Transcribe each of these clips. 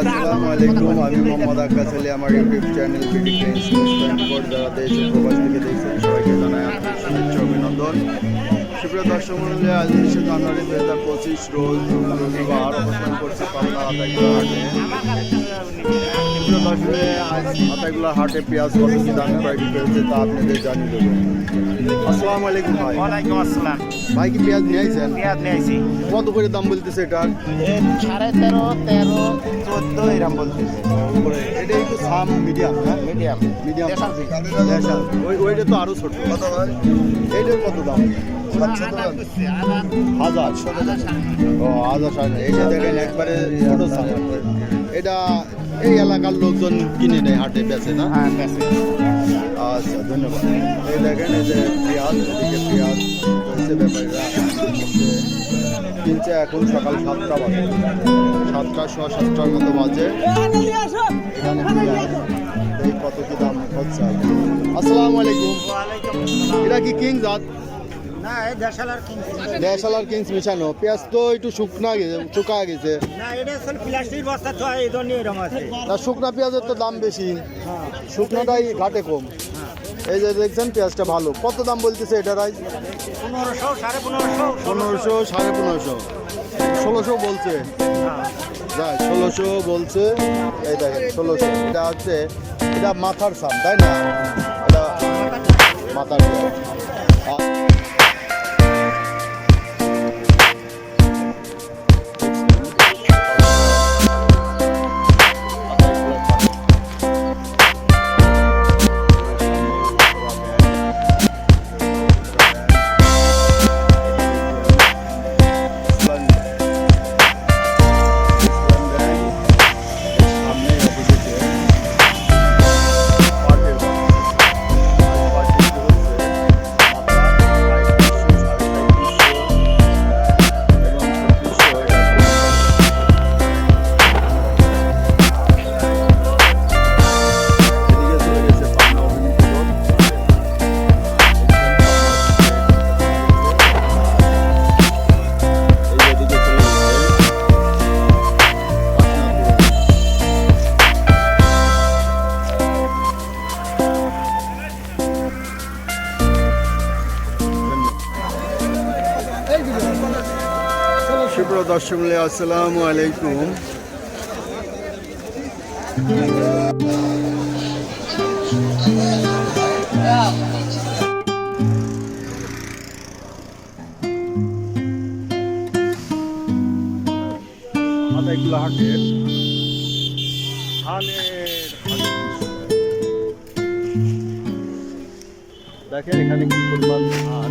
আসসালামু আলাইকুম আমি মোহাম্মদ আকাশ আলী আমার YouTube channel BD friends twenty যারা দেশ প্রবাস থেকে দেখছেন সবাইকে জানাই আন্তরিক শুভেচ্ছা অভিনন্দন সুপ্রিয় দর্শক মন্ডলী আজ উনিশে জানুয়ারি দু হাজার পঁচিশ রোজ রবিবার অবস্থান করছে পাবনা আতাইগুলা হাটে সুপ্রিয় দর্শকে হাটে পেঁয়াজ কত কি দামে বিক্রি হচ্ছে তা আপনাদের জানিয়ে দেবো। আসসালামু আলাইকুম ভাই। ওয়ালাইকুম আসসালাম। ভাই কি পেঁয়াজ নিয়ে আইছেন? পেঁয়াজ নিয়েছি কত করে দাম বলতেছে এটার সাড়ে তেরো তেরো চোদ্দ এরম বলতেছে। এটা একটু সাম মিডিয়াম হ্যাঁ? মিডিয়াম। মিডিয়াম। ওই ওইটা তো আরও ছোট। কত ভাই? এইটার কত দাম? হাজার। ও হাজার সাড়ে নয়। এইটা দেখেন একবারে ছোট সাম। এটা এই এলাকার লোকজন কিনে নেয় হাটে বেচে না? হ্যাঁ বেশি আচ্ছা ধন্যবাদ। এই দেখেন এই যে পেঁয়াজ এদিকে পেঁয়াজ হচ্ছে ব্যাপারীরা। কিনছে এখন সকাল সাতটা বাজে। সাতটা সোয়া সাতটার মতো বাজে। এখানে এই কত কি দাম হচ্ছে? আসসালামু আলাইকুম। এটা কি কিং জাত? না এই দেশালার কিংস মিশানো। পেঁয়াজ তো একটু শুকনা গেছে শুকা গেছে। না এটা আসলে প্লাস্টিক বস্তা তো এই জন্য এরকম আছে। তা শুকনা পেঁয়াজের তো দাম বেশি। শুকনোটাই ঘাটে কম। এই যে দেখছেন পেঁয়াজটা ভালো। কত দাম বলতেছে পনেরোশো সাড়ে পনেরোশো পনেরোশো সাড়ে পনেরোশো। ষোলোশো বলছে। যাই ষোলোশো বলছে। এই দেখেন ষোলোশো। এটা হচ্ছে এটা মাথার সাম তাই না? এটা মাথার পেঁয়াজ। সুপ্রিয় দর্শক মূল্য আসসালামু আলাইকুম। দেখেন এখানে কি পরিমাণ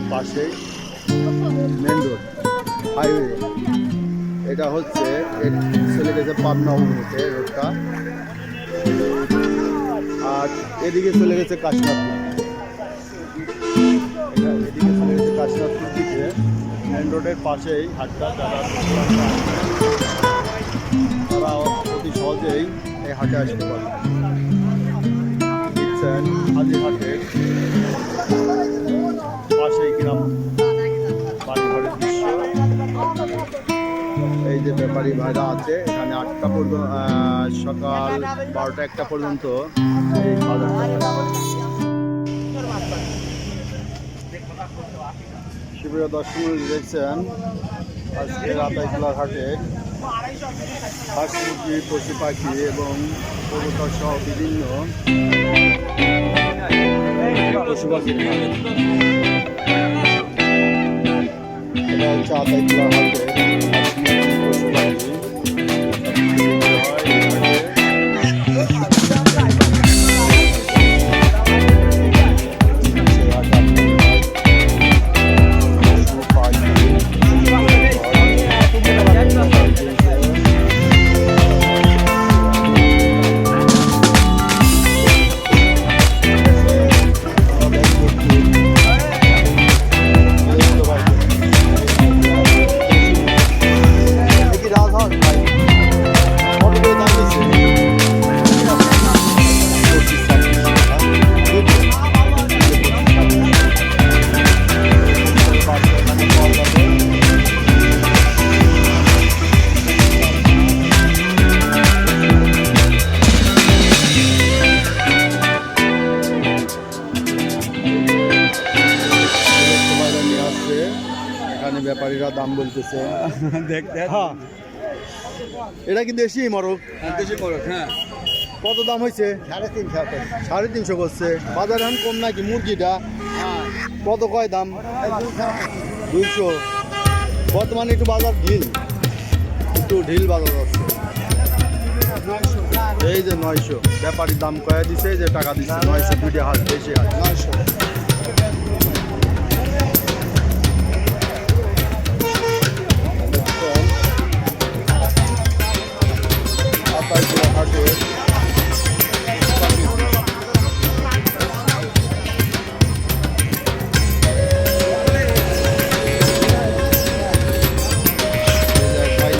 যে পাশে মেন রোড হাইওয়ে এটা হচ্ছে চলে গেছে পাবনা অভিমুখে রোডটা আর এদিকে চলে গেছে কাশনাথপুর। এদিকে চলে গেছে মেন রোডের পাশেই হাটটা যারা তারা অতি সহজেই এই হাটে আসতে পারে দেখছেন? হাজিরহাটের ব্যাপারী ভাইরা আছে, এখানে আটটা পর্যন্ত সকাল বারোটা একটা পর্যন্ত শিবির দর্শন দেখছেন। আজকে রাতাইকুলা ঘাটে হাঁস পশু, পাখি এবং কবুতর সহ বিভিন্ন পশু হাট। এটা হচ্ছে আতাইকুলা হাটে। হ্যাঁ। এটা কি দেশি মরক। দেশি মোরগ হ্যাঁ। কত দাম হয়েছে? সাড়ে তিনশো সাড়ে তিনশো করছে বাজার এখন কম নাকি মুরগিটা? কত কয় দাম? দুইশো। বর্তমানে একটু বাজার ঢিল। একটু ঢিল বাজার আছে এই যে নয়শো। ব্যাপারীর দাম কয়া দিছে যে টাকা দিচ্ছে নয়শো দুইটা হাত বেশি হাত নয়শো। ভাই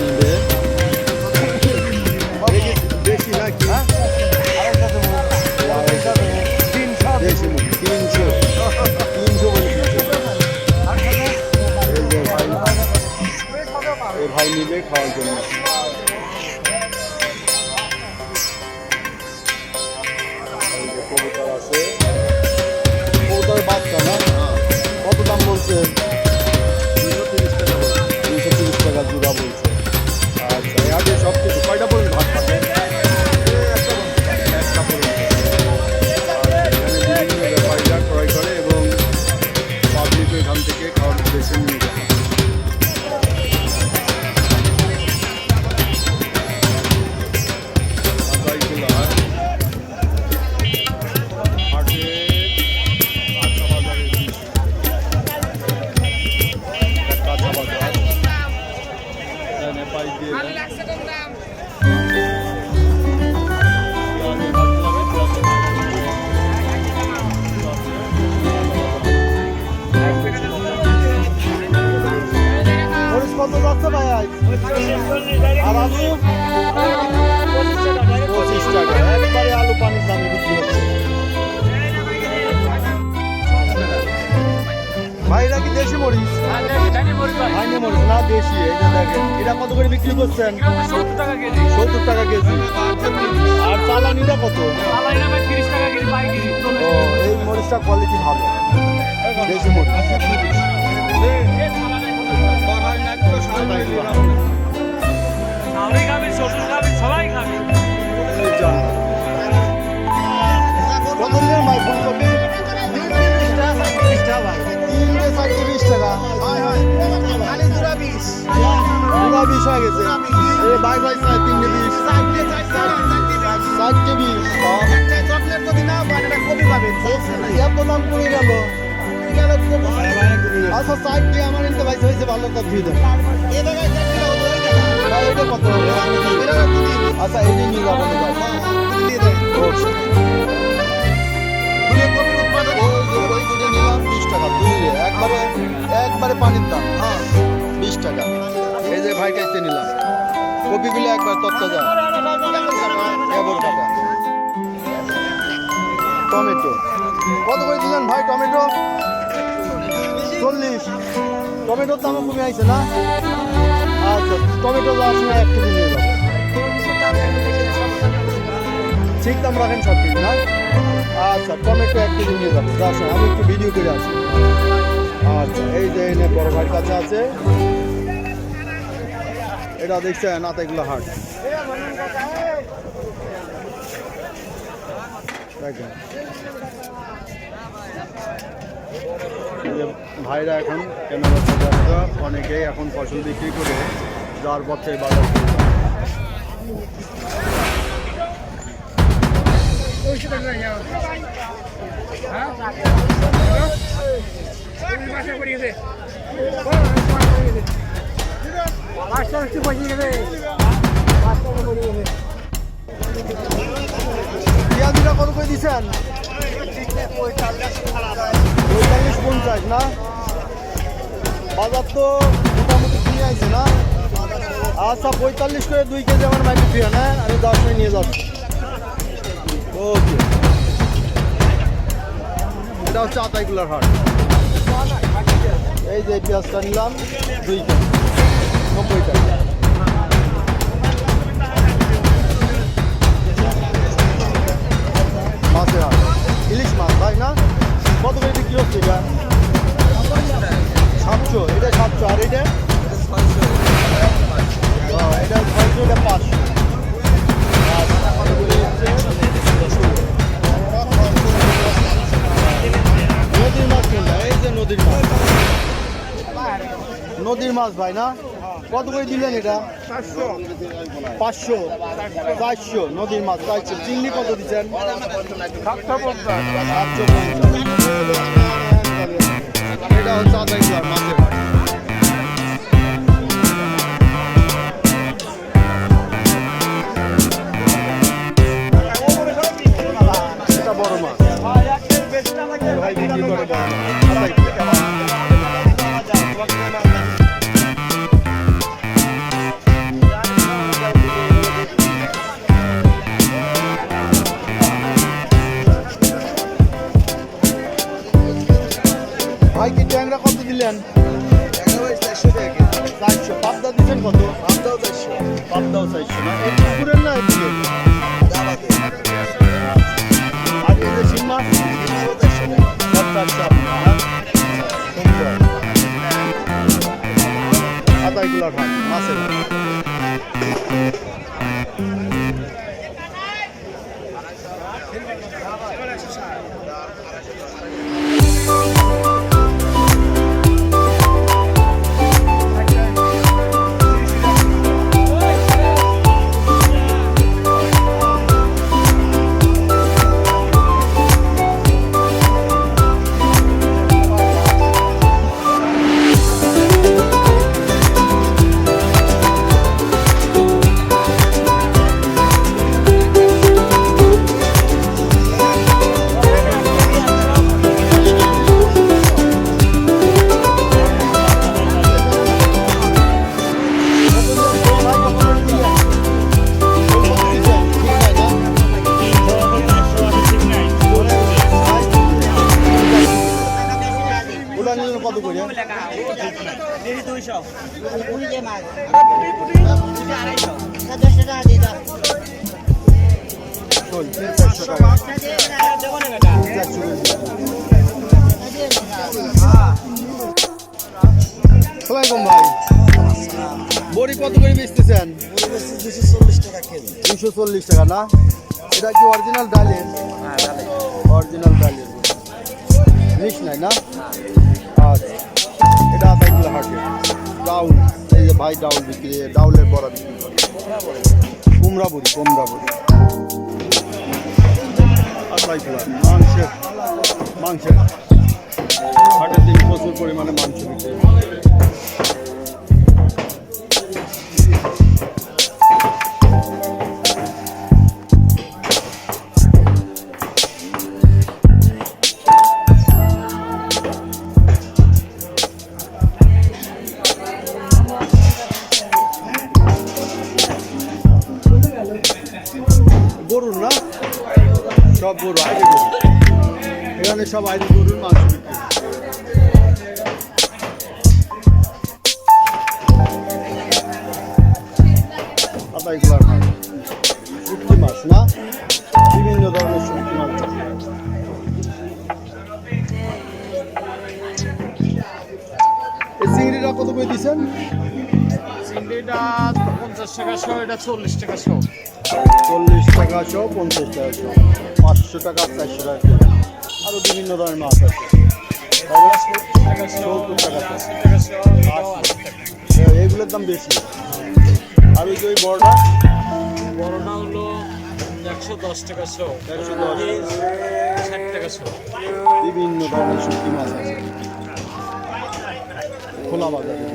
নিবে বেশি নাকি বেশি না তিনশো তিনশো বলে তিনশো এই যে ভাই, এই ভাই নিবে খাওয়ার জন্য। কবুতর আছে। বাচ্চা না? কত দাম বলছে? দুশো তিরিশ টাকা দুশো তিরিশ টাকা জোড়া বলছে। আচ্ছা আগে সব কিছু কয়টা মরিচ যাচ্ছে ভাই আর আলু পঁচিশ টাকা একবারে আলু পানির দামে বিক্রি হচ্ছে ভাই কি দেশি মরিচ? ভাইনে মরিচ, না দেশি এটা কত করে বিক্রি করছেন? সত্তর টাকা কেজি। আর চালানিটা কত? ও, এই মরিচটা কোয়ালিটি ভালো। দেশি মরিচ। এই যা। কত নিলেন ভাই ফুলকপি তিনটে চারটে বিশ টাকা পুরা বিশ হয়ে গেছে এই ভাই ভাই চাই তিনটে বিশ চারটে বিশ এত দাম পড়ে গেল আচ্ছা চারটে আমার এনতে ভাই হয়েছে ভালো দেন। এটা কত আচ্ছা এটাই নিয়ে যাব। না ভাই ওকে। এই যে ওই দুটো নিলাম বিশ টাকা। দুইয়ে একবারে একবারে পানির দাম। হ্যাঁ। বিশ টাকা। এই যে ভাই কাছে নিলাম। কপিগুলো একবার তত্তাজা এগারো টাকা। টমেটো। কত করে দিলেন ভাই টমেটো? চল্লিশ। টমেটোর দামও কমে আইছে না? আচ্ছা টমেটো যাওয়ার সময় এক কেজি নিয়ে ঠিক দাম রাখেন সব কিছু না? আচ্ছা টমেটো এক কেজি নিয়ে যাব। যাওয়ার সময় আমি একটু ভিডিও করে আসি। আচ্ছা এই যে এনে বড় ভাইয়ের কাছে আছে। এটা দেখছেন আতাইগুলো হাট। দেখেন। যে ভাইরা এখন কেনা বেচা অনেকেই এখন ফসল বিক্রি করে যাওয়ার পথে বাজার। পেঁয়াজিটা কত করে দিচ্ছেন পঁয়তাল্লিশ পঞ্চাশ, না? বাজার তো মোটামুটি কিনে আছে না? আচ্ছা পঁয়তাল্লিশ করে দুই কেজি আমার মাইকে ফিরে না আমি দশ নিয়ে যাচ্ছি ওকে। এটা হচ্ছে আতাইগুলার হাট। এই যে পেঁয়াজটা নিলাম, দুই কেজি। নব্বই টাকা। মাছের হাট। ইলিশ মাছ, তাই না? কত করে বিক্রি হচ্ছে এটা? সাতশো এটা সাতশো, আর এটা? এটা ছয়শো, এটা পাঁচশো। নদীর মাছ কিনলাম এই যে নদীর নদীর মাছ ভাই, না? কত করে দিলেন এটা? পাঁচশো চারশো নদীর মাছ। চারশো চিংড়ি কত দিচ্ছেন? সাতশো পঞ্চাশ এটা হচ্ছে আদায় মাছের বড় মাছ। ভাই বিক্রি করে বড় মাছ। আদায় করে। সালামালাইকুম ভাই। বড়ি কত করে বেচতেছেন? দুশো চল্লিশ টাকা না? এটা কি অরিজিনাল ডালের? অরিজিনাল ডালের মিক্স নাই না? আচ্ছা। এটা আদাইগুলো হাটে। ডাউল। এই যে ভাই ডাউল বিক্রি, ডাউলের বড়া বিক্রি করে। কুমড়া বড়ি কুমড়া বড়ি। আদাইগুলো মাংসের মাংসের। প্রচুর পরিমাণে মাংস বিক্রি গরুর না? সব গরু, আইডি গরু। এখানে সব আইডি গরুর মাংস বিক্রি। আদাইগুলার মাছ শুটকি মাছ না? বিভিন্ন ধরনের শুটকি মাছ এই চিংড়িটা কত করে দিচ্ছেন চিংড়িটা পঞ্চাশ টাকা শো এটা চল্লিশ টাকা শো। চল্লিশ টাকা শো পঞ্চাশ টাকা শো। পাঁচশো টাকা চারশো টাকা। আরও বিভিন্ন ধরনের মাছ আছে। তাই না? সত্তর টাকা। হ্যাঁ, এগুলোর দাম বেশি। আমি ওই যে ওই বড়টা বড়টা হলো একশো দশ টাকা শো একশো দশ। ষাট টাকা ছ। বিভিন্ন ধরনের শুকি মাছ আছে। খোলা বাজারে।